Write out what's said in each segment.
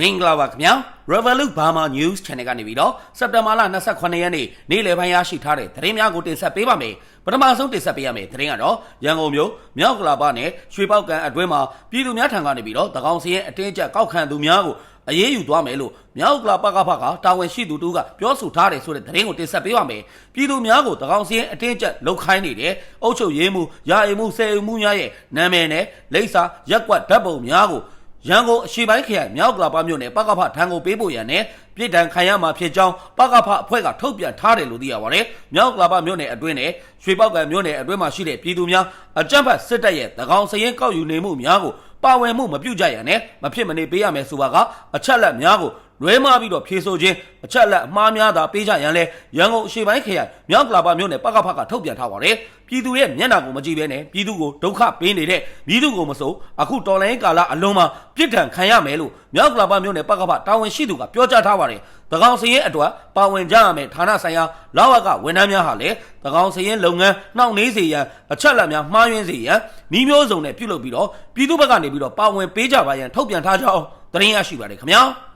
မင်္ဂလာပါခင်ဗျာ Revolut Burma News Channel ကနေပြီးတော့စက်တင်ဘာလ28ရက်နေ့နေ့လယ်ပိုင်းရရှိထားတဲ့သတင်းများကိုတင်ဆက်ပေးပါမယ်ပထမဆုံးတင်ဆက်ပေးရမယ့်သတင်းကတော့ရန်ကုန်မြို့မြောက်ကလာပနဲ့ရွှေပောက်ကန်အတွင်းမှာပြည်သူများထံကနေပြီးတော့တကောင်စီရဲ့အတင်းကျပ်ကောက်ခံသူများကိုအရေးယူသွားမယ်လို့မြောက်ကလာပကဖကတာဝန်ရှိသူတူကပြောဆိုထားတယ်ဆိုတဲ့သတင်းကိုတင်ဆက်ပေးပါမယ်ပြည်သူများကိုတကောင်စီရဲ့အတင်းကျပ်လှုပ်ခိုင်းနေတဲ့အုပ်ချုပ်ရေးမှုရာအိမ်မှုဆယ်အိမ်မှုများရဲ့နာမည်နဲ့လိပ်စာရက်ကွက်ဓာတ်ပုံများကို ရန်ကုန်အရှိပိုင်းခရိုင်မြောက်ကလာပမြို့နယ်ပကဖထံကိုပေးဖို့ရန်နဲ့ပြည်တံခံရမှာဖြစ်ကြောင်းပကဖအဖွဲ့ကထုတ်ပြန်ထားတယ်လို့သိရပါတယ်။မြောက်ကလာပမြို့နယ်အတွင်းနဲ့ရွှေပောက်ကံမြို့နယ်အတွင်းမှာရှိတဲ့ပြည်သူများအကြမ်းဖက်စစ်တပ်ရဲ့တကောင်စရင်ကောက်ယူနေမှုများကိုပါဝင်မှုမပြုကြရန်နဲ့မဖြစ်မနေပေးရမယ်ဆိုပါကအချက်လက်များကို လွဲမှားပြီးတော့ဖြေဆိုခြင်းအချက်လက်အမှားများသာပေးကြရန်လဲရန်ကုန်အရှိပိုင်းခရိုင်မြောက်ကလာပမြို့နယ်ပကဖကထုတ်ပြန်ထားပါတယ်။ပြည်သူရဲ့မျက်နှာကိုမကြည့်ဘဲနဲ့ပြည်သူကိုဒုက္ခပေးနေတဲ့ပြည်သူကိုမစိုးအခုတော်လိုင်းကာလအလုံးမှာပြစ်ဒဏ်ခံရမယ်လို့မြောက်ကလာပမြို့နယ်ပကဖတာဝန်ရှိသူကပြောကြားထားပါတယ်။တကောင်စရင်အတွက်ပါဝင်ကြရမယ်ဌာနဆိုင်ရာလာဝကဝန်ထမ်းများဟာလည်းတကောင်စရင်လုပ်ငန်းနှောင့်နှေးစေရန်အချက်လက်များမှားယွင်းစေရန်မိမျိုးစုံနဲ့ပြုလုပ်ပြီးတော့ပြည်သူဘက်ကနေပြီးတော့ပါဝင်ပေးကြပါရန်ထုတ်ပြန်ထားကြောင်းသတင်းရရှိပါတယ်ခင်ဗျာ။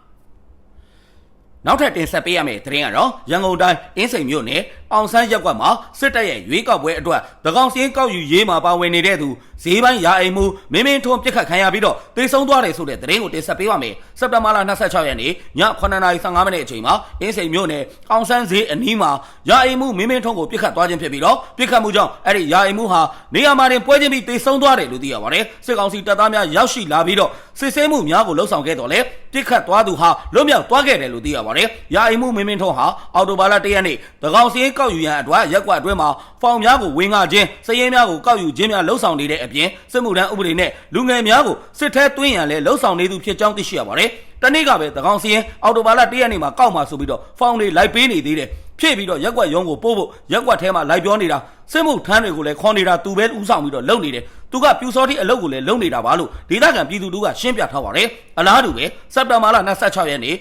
နောက်ထပ်တင်ဆက်ပေးရမယ့်သတင်းကတော့ရန်ကုန်တိုင်းအင်းစိန်မြို့နယ် အောင်ဆန်းရက်ကွက်မှာစစ်တပ်ရဲ့ရွေးကောက်ပွဲအတွက်သကောင်စင်းကောက်ယူရေးမှာပါဝင်နေတဲ့သူဈေးပိုင်းရာအိမ်မှုမင်းမင်းထွန်းပြစ်ခတ်ခံရပြီးတော့တေဆုံးသွားတယ်ဆိုတဲ့သတင်းကိုတင်ဆက်ပေးပါမယ်စက်တဘာလ26ရက်နေ့ည9:15မိနစ်အချိန်မှာအင်းစိန်မြို့နယ်အောင်ဆန်းဈေးအနီးမှာရာအိမ်မှုမင်းမင်းထွန်းကိုပြစ်ခတ်သွားခြင်းဖြစ်ပြီးတော့ပြစ်ခတ်မှုကြောင့်အဲ့ဒီရာအိမ်မှုဟာနေရာမှာတင်ပွဲချင်းပြီးတေဆုံးသွားတယ်လို့သိရပါတယ်စစ်ကောင်စီတပ်သားများရောက်ရှိလာပြီးတော့စစ်ဆေးမှုများကိုလှုပ်ဆောင်ခဲ့တော်လဲပြစ်ခတ်သွားသူဟာလွတ်မြောက်သွားခဲ့တယ်လို့သိရပါတယ်ရာအိမ်မှုမင်းမင်းထွန်းဟာအော်တိုဘာလ1ရက်နေ့သကောင်စင်းကောက်ယူရန်အတွက်ရက်ကွက်အတွင်းမှာဖောင်များကိုဝင်းငါခြင်းစည်ရင်များကိုကောက်ယူခြင်းများလှုပ်ဆောင်နေတဲ့အပြင်စစ်မှုထမ်းဥပဒေနဲ့လူငယ်များကိုစစ်ထဲသွင်းရန်လဲလှုပ်ဆောင်နေသူဖြစ်ကြောင်းသိရှိရပါတယ်။တနေ့ကပဲသကောင်စင်းအော်တိုဘာလ1ရက်နေ့မှာကောက်မှာဆိုပြီးတော့ဖောင်တွေလိုက်ပေးနေသေးတယ်။ဖြည့်ပြီးတော့ရက်ကွက်ရုံးကိုပို့ဖို့ရက်ကွက်ထဲမှာလိုက်ပြောနေတာစစ်မှုထမ်းတွေကိုလည်းခေါ်နေတာသူပဲဥဆောင်ပြီးတော့လုပ်နေတယ်။သူကပြူစောတိအလုပ်ကိုလည်းလုပ်နေတာပါလို့ဒေသခံပြည်သူတို့ကရှင်းပြထားပါတယ်။အလားတူပဲစက်တဘာလ26ရက်နေ့ည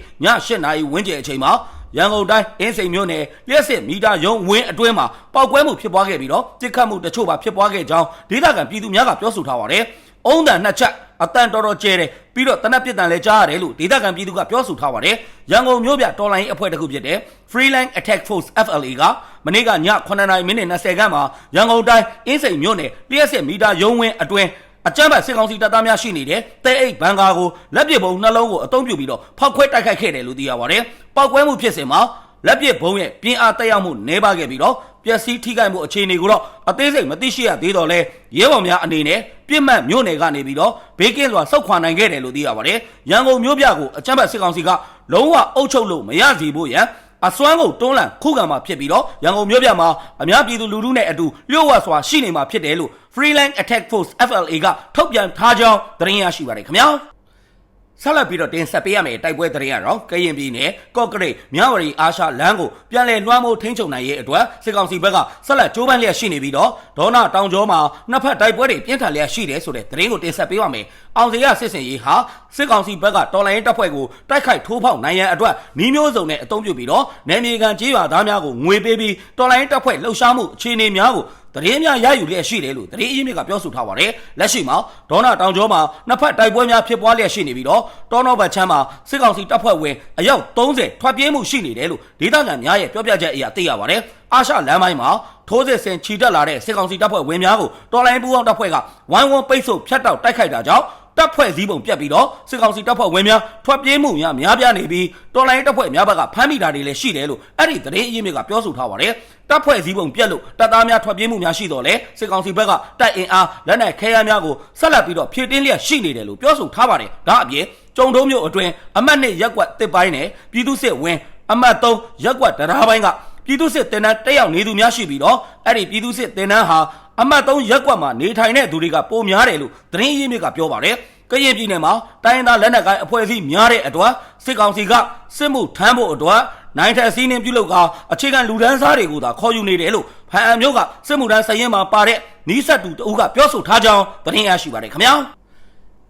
8နာရီဝန်းကျင်အချိန်မှာ ရန်ကုန်တိုင်းအင်းစိန်မြို့နယ်လျှက်စစ်မီတာရုံးဝင်းအတွင်းမှာပောက်ကွဲမှုဖြစ်ပွားခဲ့ပြီးတော့တစ်ခတ်မှုတချို့ပါဖြစ်ပွားခဲ့ကြောင်းဒေသခံပြည်သူများကပြောဆိုထားပါတယ်။အုံးတန်နှစ်ချက်အတန်တော်တော်ကျဲတယ်ပြီးတော့တနက်ပြစ်တန်လည်းကြားရတယ်လို့ဒေသခံပြည်သူကပြောဆိုထားပါတယ်။ရန်ကုန်မြို့ပြတော်လိုင်းအဖွဲ့တစ်ခုဖြစ်တဲ့ Freeline Attack Force FLA ကမနေ့ကည9:00မိနစ်20ခန်းမှာရန်ကုန်တိုင်းအင်းစိန်မြို့နယ်လျှက်စစ်မီတာရုံးဝင်းအတွင်း အကြမ်းဖက်စစ်ကောင်စီတပ်သားများရှိနေတဲ့တဲအိတ်ဘန်ကာကိုလက်ပစ်ပုံနှလုံးကိုအသုံးပြုပြီးတော့ဖောက်ခွဲတိုက်ခိုက်ခဲ့တယ်လို့သိရပါတယ်။ပောက်ကွဲမှုဖြစ်စဉ်မှာလက်ပစ်ဘုံရဲ့ပြင်းအားတက်ရောက်မှုနှဲပါခဲ့ပြီးတော့ပျက်စီးထိခိုက်မှုအခြေအနေကိုတော့အသေးစိတ်မသိရှိရသေးတော့လဲရဲဘော်များအနေနဲ့ပြစ်မှတ်မြို့နယ်ကနေပြီးတော့ဘေးကင်းစွာစောက်ခွာနိုင်ခဲ့တယ်လို့သိရပါတယ်။ရန်ကုန်မြို့ပြကိုအကြမ်းဖက်စစ်ကောင်စီကလုံးဝအုပ်ချုပ်လို့မရစီဖို့ရန် အစွမ်းကိုတွန်းလှန်ခုခံမှာဖြစ်ပြီးတော့ရန်ကုန်မြို့ပြမှာအများပြည်သူလူထုနဲ့အတူလျှို့ဝှက်စွာရှိနေမှာဖြစ်တယ်လို့ Freeland Attack Force FLA ကထုတ်ပြန်ထားကြောင်းသတင်းရရှိပါတယ်ခင်ဗျာ ဆက်လက်ပြီးတော့တင်ဆက်ပေးရမယ့်တိုက်ပွဲသတင်းကတော့ကရင်ပြည်နယ်ကော့ကရိတ်မြဝတီအားရှာလမ်းကိုပြန်လည်လွှမ်းမိုးထိန်းချုပ်နိုင်ရေးအတွက်စစ်ကောင်စီဘက်ကဆက်လက်ကြိုးပမ်းလျက်ရှိနေပြီးတော့ဒေါနာတောင်ကျောမှာနှစ်ဖက်တိုက်ပွဲတွေပြင်းထန်လျက်ရှိတယ်ဆိုတဲ့သတင်းကိုတင်ဆက်ပေးပါမယ်။အောင်စရစစ်စင်ရေးဟာစစ်ကောင်စီဘက်ကတော်လိုင်းတပ်ဖွဲ့ကိုတိုက်ခိုက်ထိုးဖောက်နိုင်ရန်အတွက်နှီးမျိုးစုံနဲ့အသုံးပြုပြီးတော့နယ်မြေခံကြေးရွာသားများကိုငွေပေးပြီးတော်လိုင်းတပ်ဖွဲ့လှုပ်ရှားမှုအခြေအနေများကို တရင်များရယူလျက်ရှိတယ်လို့တရင်အင်းမြစ်ကပြောဆိုထားပါတယ်လက်ရှိမှာဒေါနာတောင်ကျောမှာနှစ်ဖက်တိုက်ပွဲများဖြစ်ပွားလျက်ရှိနေပြီးတော့တောနောဘတ်ချမ်းမှာစစ်ကောင်စီတပ်ဖွဲ့ဝင်အယောက်30ထွက်ပြေးမှုရှိနေတယ်လို့ဒေသခံများရဲ့ပြောပြချက်အရသိရပါတယ်အာရှလမ်းပိုင်းမှာထိုးစစ်ဆင်ချီတက်လာတဲ့စစ်ကောင်စီတပ်ဖွဲ့ဝင်များကိုတော်လိုင်းပူးအောင်တပ်ဖွဲ့ကဝိုင်းဝန်းပိတ်ဆို့ဖျက်တောက်တိုက်ခိုက်တာကြောင့် တပ်ဖွဲ့စည်းပုံပြတ်ပြီးတော့စစ်ကောင်စီတပ်ဖွဲ့ဝင်များထွက်ပြေးမှုများများပြားနေပြီးတော်လိုင်းတပ်ဖွဲ့များဘက်ကဖမ်းမိတာတွေလည်းရှိတယ်လို့အဲ့ဒီသတင်းအရင်းမြစ်ကပြောဆိုထားပါတယ်တပ်ဖွဲ့စည်းပုံပြတ်လို့တပ်သားများထွက်ပြေးမှုများရှိတော့လေစစ်ကောင်စီဘက်ကတိုက်အင်အားလက်နက်ခဲယမ်းများကိုဆက်လက်ပြီးတော့ဖြည့်တင်းလျက်ရှိနေတယ်လို့ပြောဆိုထားပါတယ်ဒါအပြင်ကြုံတုံးမျိုးအတွင်းအမတ်နှစ်ရက်ကွက်တစ်ပိုင်းနဲ့ပြည်သူစစ်ဝင်အမတ်3ရက်ကွက်တရားပိုင်းကပြည်သူစစ်တင်တန်းတက်ရောက်နေသူများရှိပြီးတော့အဲ့ဒီပြည်သူစစ်တင်တန်းဟာ အမတ်3ရက်ကွက်မှာနေထိုင်တဲ့သူတွေကပုံများတယ်လို့သတင်းရင်းမြစ်ကပြောပါတယ်ကရင်ပြည်နယ်မှာတိုင်းရင်းသားလက်နက်ကိုင်အဖွဲ့အစည်းများတဲ့အတွက်စစ်ကောင်စီကစစ်မှုထမ်းဖို့အတွက်နိုင်ထက်စီးနှင်းပြုလုပ်ကအခြေခံလူဒန်းစားတွေကိုသာခေါ်ယူနေတယ်လို့ဖန်အံမျိုးကစစ်မှုထမ်းစရင်မှာပါတဲ့နီးစပ်သူတဦးကပြောဆိုထားကြောင်းသတင်းရရှိပါတယ်ခင်ဗျာ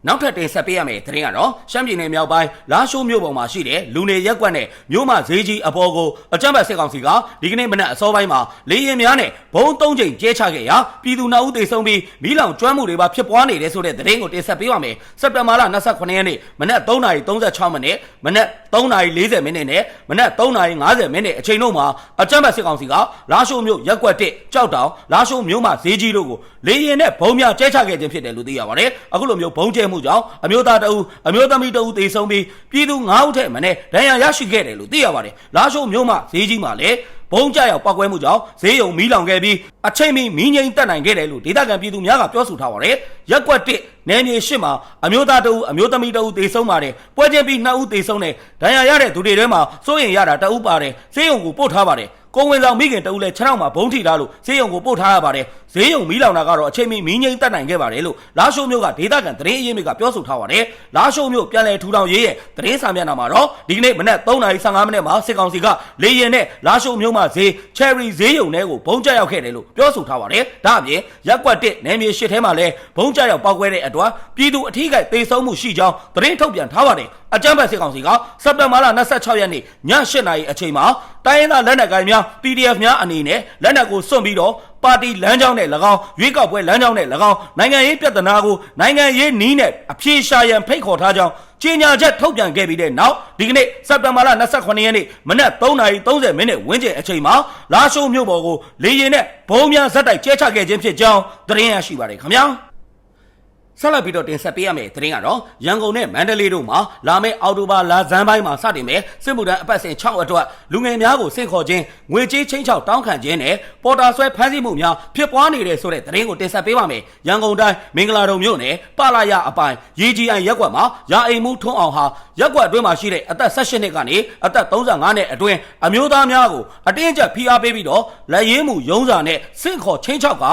နောက်ထပ်တင်ဆက်ပေးရမယ့်သတင်းကတော့ရှမ်းပြည်နယ်မြောက်ပိုင်းလာရှိုးမြို့ပေါ်မှာရှိတဲ့လူနေရက်ကွက်နဲ့မြို့မဈေးကြီးအပေါ်ကိုအကြမ်းဖက်စစ်ကောင်စီကဒီကနေ့မနက်အစောပိုင်းမှာလေရင်များနဲ့ဘုံသုံးချိန်ကျဲချခဲ့ရာပြည်သူနောက်ဦးသေဆုံးပြီးမီးလောင်ကျွမ်းမှုတွေပါဖြစ်ပွားနေတယ်ဆိုတဲ့သတင်းကိုတင်ဆက်ပေးပါမယ်စက်တင်ဘာလ28ရက်နေ့မနက်3:36မိနစ်မနက်3:40မိနစ်နဲ့မနက်3:50မိနစ်အချိန်တို့မှာအကြမ်းဖက်စစ်ကောင်စီကလာရှိုးမြို့ရက်ကွက်1ကြောက်တောင်လာရှိုးမြို့မဈေးကြီးတို့ကိုလေရင်နဲ့ဘုံများကျဲချခဲ့ခြင်းဖြစ်တယ်လို့သိရပါတယ်အခုလိုမျိုးဘုံကျဲမှုကြောင့်အမျိုးသားတအူအမျိုးသမီးတအူသေဆုံးပြီးပြည်သူ9ဦးထက်မနည်းဒဏ်ရာရရှိခဲ့တယ်လို့သိရပါတယ်လာရှိုးမြို့မဈေးကြီးမှာလည်းဘုံကြရောက်ပောက်ကွဲမှုကြောင့်ဈေးရုံမီးလောင်ခဲ့ပြီးအချိန်မီမီးငိမ့်တက်နိုင်ခဲ့တယ်လို့ဒေသခံပြည်သူများကပြောဆိုထားပါတယ်ရက်ကွက်1နယ်မြေရှစ်မှာအမျိုးသားတအူအမျိုးသမီးတအူသေဆုံးပါတယ်ပွဲချင်းပြီး2ဦးသေဆုံးတယ်ဒဏ်ရာရတဲ့သူတွေထဲမှာစိုးရင်ရတာတအူပါတယ်ဈေးရုံကိုပို့ထားပါတယ် ကိုဝင်ဆောင်မိခင်တအူလည်းခြေထောက်မှာဘုံထိထားလို့ဈေးရုံကိုပို့ထားရပါတယ်ဈေးရုံမီးလောင်တာကတော့အချိန်မီမီးငိမ့်တက်နိုင်ခဲ့ပါတယ်လို့လာရှိုးမြို့ကဒေသခံသတင်းအရင်းမြစ်ကပြောဆိုထားပါတယ်လာရှိုးမြို့ပြန်လည်ထူထောင်ရေးရဲ့သတင်းစာမျက်နှာမှာတော့ဒီကနေ့မနက်3:15မိနစ်မှာစစ်ကောင်စီကလေရင်နဲ့လာရှိုးမြို့မှာဈေး cherry ဈေးရုံထဲကိုဘုံကျရောက်ခဲ့တယ်လို့ပြောဆိုထားပါတယ်ဒါအပြင်ရက်ကွက်1နယ်မြေရှစ်ထဲမှာလည်းဘုံကျရောက်ပောက်ကွဲတဲ့အတွက်ပြည်သူအထီးကသေဆုံးမှုရှိကြောင်းသတင်းထုတ်ပြန်ထားပါတယ် အကြမ်းဖက်စစ်ကောင်စီကစက်တင်ဘာလ26ရက်နေ့ည8နာရီအချိန်မှာတိုင်းရင်းသားလက်နက်ကိုင်များ PDF များအနေနဲ့လက်နက်ကိုစွန့်ပြီးတော့ပါတီလမ်းကြောင်းနဲ့၎င်းရွေးကောက်ပွဲလမ်းကြောင်းနဲ့၎င်းနိုင်ငံရေးပြဿနာကိုနိုင်ငံရေးနီးနဲ့အပြေရှာရန်ဖိတ်ခေါ်ထားကြောင်းကြေညာချက်ထုတ်ပြန်ခဲ့ပြီးတဲ့နောက်ဒီကနေ့စက်တင်ဘာလ28ရက်နေ့မနက်3:30မိနစ်ဝန်းကျင်အချိန်မှာလာရှိုးမြို့ပေါ်ကိုလေရင်နဲ့ဘုံများဇက်တိုက်ကျဲချခဲ့ခြင်းဖြစ်ကြောင်းသတင်းရရှိပါတယ်ခင်ဗျာ ဆက်လက်ပြီးတော့တင်ဆက်ပေးရမယ့်သတင်းကတော့ရန်ကုန်နဲ့မန္တလေးတို့မှာလာမယ့်အောက်တိုဘာလဇန်းပိုင်းမှာစတင်မဲ့စစ်မှုထမ်းအပတ်စဉ်6အတွက်လူငယ်များကိုစင့်ခေါ်ခြင်းငွေကြေးချင်းချောက်တောင်းခံခြင်းနဲ့ပေါ်တာဆွဲဖမ်းဆီးမှုများဖြစ်ပွားနေတဲ့ဆိုတဲ့သတင်းကိုတင်ဆက်ပေးပါမယ်။ရန်ကုန်တိုင်းမင်္ဂလာတုံမြို့နယ်ပလာရအပိုင် UGI ရက်ကွက်မှာရာအိမ်မှုထွန်းအောင်ဟာရက်ကွက်အတွင်းမှာရှိတဲ့အသက်18နှစ်ကနေအသက်35နှစ်အတွင်းအမျိုးသားများကိုအတင်းအကျပ်ဖိအားပေးပြီးတော့လက်ရင်းမှုရုံးစာနဲ့စင့်ခေါ်ချင်းချောက်က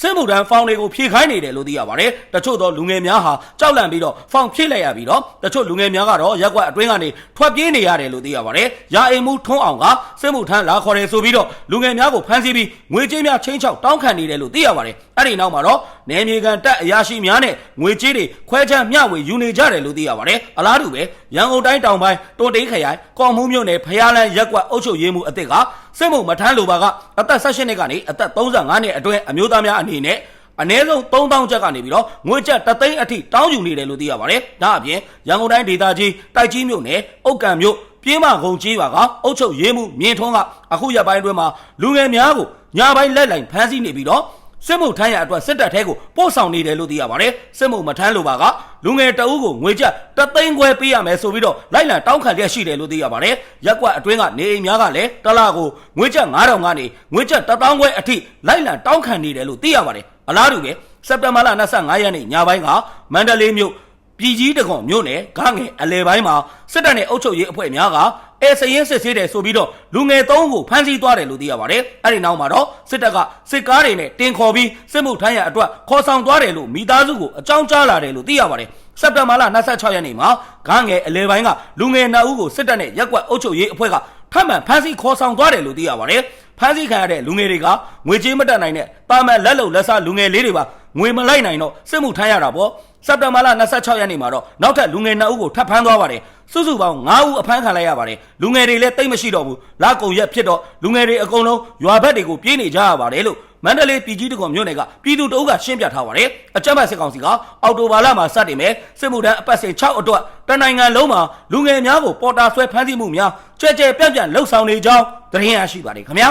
စစ်မှုထမ်းဖောင်တွေကိုဖြည့်ခိုင်းနေတယ်လို့သိရပါတယ်။တချို့သောလူငယ်များဟာကြောက်လန့်ပြီးတော့ဖောင်ဖြည့်လိုက်ရပြီးတော့တချို့လူငယ်များကတော့ရက်ကွက်အတွင်းကနေထွက်ပြေးနေရတယ်လို့သိရပါတယ်။ရာအိမ်မှုထွန်းအောင်ကစစ်မှုထမ်းလာခေါ်တယ်ဆိုပြီးတော့လူငယ်များကိုဖမ်းဆီးပြီးငွေကြေးများချင်းချောက်တောင်းခံနေတယ်လို့သိရပါတယ်။အဲ့ဒီနောက်မှာတော့နယ်မြေကန်တပ်အရာရှိများနဲ့ငွေကြေးတွေခွဲခြမ်းမျှဝေယူနေကြတယ်လို့သိရပါတယ်။အလားတူပဲရန်ကုန်တိုင်းတောင်ပိုင်းတွန်တေးခရိုင်ကော်မှုမြို့နယ်ဖျားလန်းရက်ကွက်အုပ်ချုပ်ရေးမှုအသစ်က စစ်မှုမထမ်းလိုပါကအသက်18နှစ်ကနေအသက်35နှစ်အတွင်းအမျိုးသားများအနေနဲ့အနည်းဆုံး3000ကျပ်ကနေပြီးတော့ငွေကျပ်တသိန်းအထိတောင်းယူနေတယ်လို့သိရပါတယ်။ဒါအပြင်ရန်ကုန်တိုင်းဒေသကြီးတိုက်ကြီးမြို့နယ်အုတ်ကံမြို့ပြင်းမကုန်းကြီးပါကအုတ်ချုပ်ရေးမှုမြင်းထွန်းကအခုရက်ပိုင်းအတွင်းမှာလူငယ်များကိုညပိုင်းလက်လိုင်ဖမ်းဆီးနေပြီးတော့ စစ်မှုထမ်းရအတွက်စစ်တပ်ထဲကိုပို့ဆောင်နေတယ်လို့သိရပါတယ်စစ်မှုမထမ်းလို့ပါကလူငယ်တအုပ်ကိုငွေကျပ်တသိန်းခွဲပေးရမယ်ဆိုပြီးတော့လိုက်လံတောင်းခံရရှိတယ်လို့သိရပါတယ်ရက်ကွက်အတွင်းကနေအိမ်များကလည်းတလားကိုငွေကျပ်9000ကနေငွေကျပ်1000ခွဲအထိလိုက်လံတောင်းခံနေတယ်လို့သိရပါတယ်အလားတူပဲစက်တင်ဘာလ25ရက်နေ့ညပိုင်းကမန္တလေးမြို့ပြည်ကြီးတကွန်မြို့နယ်ဂငယ်အလဲပိုင်းမှာစစ်တပ်နဲ့အုပ်ချုပ်ရေးအဖွဲ့များက အဲစရင်စစ်ဆေးတယ်ဆိုပြီးတော့လူငယ်သုံးကိုဖမ်းဆီးသွားတယ်လို့သိရပါတယ်။အဲဒီနောက်မှာတော့စစ်တပ်ကစစ်ကားတွေနဲ့တင်ခေါ်ပြီးစစ်မှုထမ်းရအတွက်ခေါ်ဆောင်သွားတယ်လို့မိသားစုကိုအကြောင်းကြားလာတယ်လို့သိရပါတယ်။စက်တင်ဘာလ26ရက်နေ့မှာဂငယ်အလဲပိုင်းကလူငယ်နှစ်ဦးကိုစစ်တပ်နဲ့ရက်ကွက်အုပ်ချုပ်ရေးအဖွဲ့ကထပ်မံဖမ်းဆီးခေါ်ဆောင်သွားတယ်လို့သိရပါတယ်။ဖမ်းဆီးခံရတဲ့လူငယ်တွေကငွေကြေးမတက်နိုင်တဲ့ပါမန်လက်လုံလက်စားလူငယ်လေးတွေပါ ငွေမလိုက်နိုင်တော့စစ်မှုထမ်းရတာပေါ့စက်တင်ဘာလ26ရက်နေ့မှာတော့နောက်ထပ်လူငယ်2ဦးကိုထပ်ဖမ်းသွားပါတယ်စုစုပေါင်း9ဦးအဖမ်းခံလိုက်ရပါတယ်လူငယ်တွေလည်းတိတ်မရှိတော့ဘူးလာကုံရက်ဖြစ်တော့လူငယ်တွေအကုန်လုံးရွာဘက်တွေကိုပြေးနေကြရပါတယ်လို့မန္တလေးပြည်ကြီးတကွန်မြို့နယ်ကပြည်သူတအုပ်ကရှင်းပြထားပါတယ်အကြမ်းဖက်စစ်ကောင်စီကအော်တိုဘာလမှာစတင်မဲ့စစ်မှုထမ်းအပတ်စဉ်6အတွက်တနိုင်ငံလုံးမှာလူငယ်များကိုပေါ်တာဆွဲဖမ်းဆီးမှုများကြွဲကြဲပြန့်ပြန့်လှုပ်ဆောင်နေကြောင်းသတင်းရရှိပါတယ်ခင်ဗျာ